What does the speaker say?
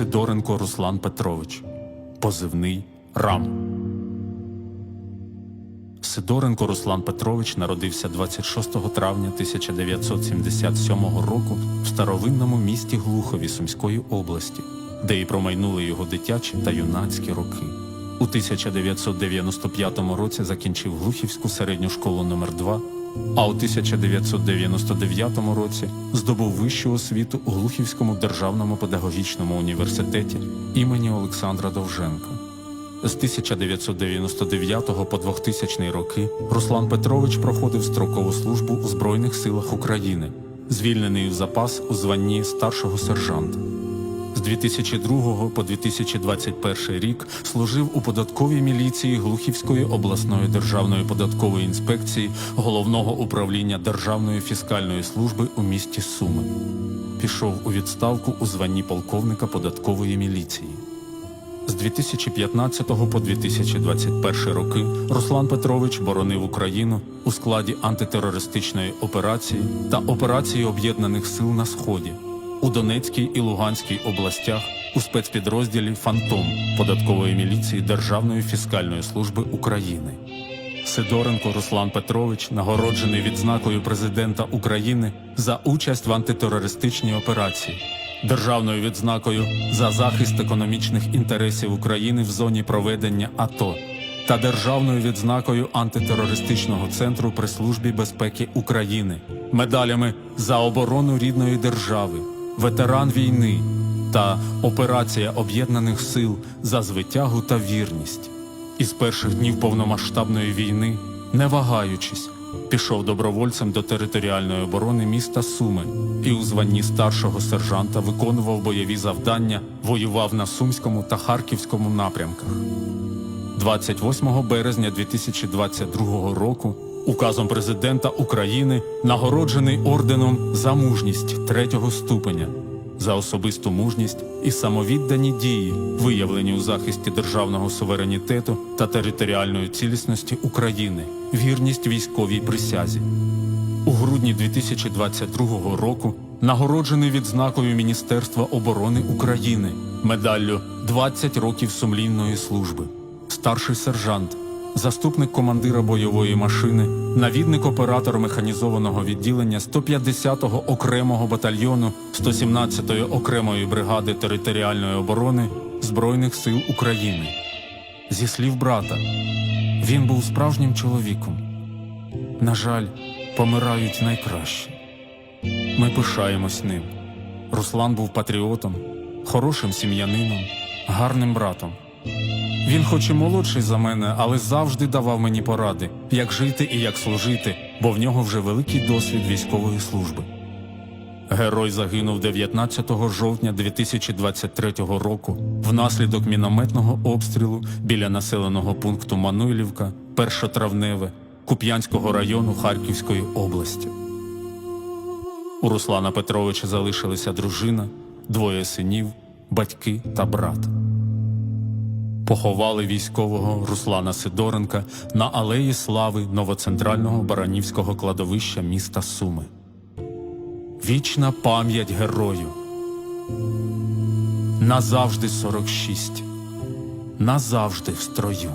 Сидоренко Руслан Петрович, позивний Рам. Сидоренко Руслан Петрович народився 26 травня 1977 року в старовинному місті Глухові Сумської області, де і промайнули його дитячі та юнацькі роки. У 1995 році закінчив Глухівську середню школу номер 2 а у 1999 році здобув вищу освіту у Глухівському державному педагогічному університеті імені Олександра Довженка. З 1999 по 2000 роки Руслан Петрович проходив строкову службу у Збройних силах України, звільнений в запас у званні старшого сержанта. З 2002 по 2021 рік служив у податковій міліції Глухівської обласної державної податкової інспекції Головного управління Державної фіскальної служби у місті Суми. Пішов у відставку у званні полковника податкової міліції. З 2015 по 2021 роки Руслан Петрович боронив Україну у складі антитерористичної операції та операції Об'єднаних сил на Сході у Донецькій і Луганській областях у спецпідрозділі Фантом податкової міліції Державної фіскальної служби України. Сидоренко Руслан Петрович нагороджений відзнакою президента України за участь в антитерористичній операції, державною відзнакою за захист економічних інтересів України в зоні проведення АТО та державною відзнакою антитерористичного центру при службі безпеки України, медалями за оборону рідної держави, ветеран війни та операція Об'єднаних сил за звитягу та вірність. Із перших днів повномасштабної війни, не вагаючись, пішов добровольцем до територіальної оборони міста Суми і у званні старшого сержанта виконував бойові завдання, воював на Сумському та Харківському напрямках. 28 березня 2022 року указом президента України нагороджений орденом за мужність третього ступеня за особисту мужність і самовіддані дії, виявлені у захисті державного суверенітету та територіальної цілісності України, вірність військовій присязі. У грудні 2022 року нагороджений відзнакою Міністерства оборони України медаллю «20 років сумлінної служби, старший сержант, заступник командира бойової машини, навідник оператор механізованого відділення 150-го окремого батальйону 117-ї окремої бригади територіальної оборони Збройних сил України. Зі слів брата, він був справжнім чоловіком. На жаль, помирають найкращі. Ми пишаємось ним. Руслан був патріотом, хорошим сім'янином, гарним братом. Він, хоч і молодший за мене, але завжди давав мені поради, як жити і як служити, бо в нього вже великий досвід військової служби. Герой загинув 19 жовтня 2023 року внаслідок мінометного обстрілу біля населеного пункту Мануйлівка, Першотравневе, Куп'янського району Харківської області. У Руслана Петровича залишилися дружина, двоє синів, батьки та брат. Поховали військового Руслана Сидоренка на алеї слави новоцентрального Баранівського кладовища міста Суми. Вічна пам'ять герою. Назавжди 46. Назавжди в строю.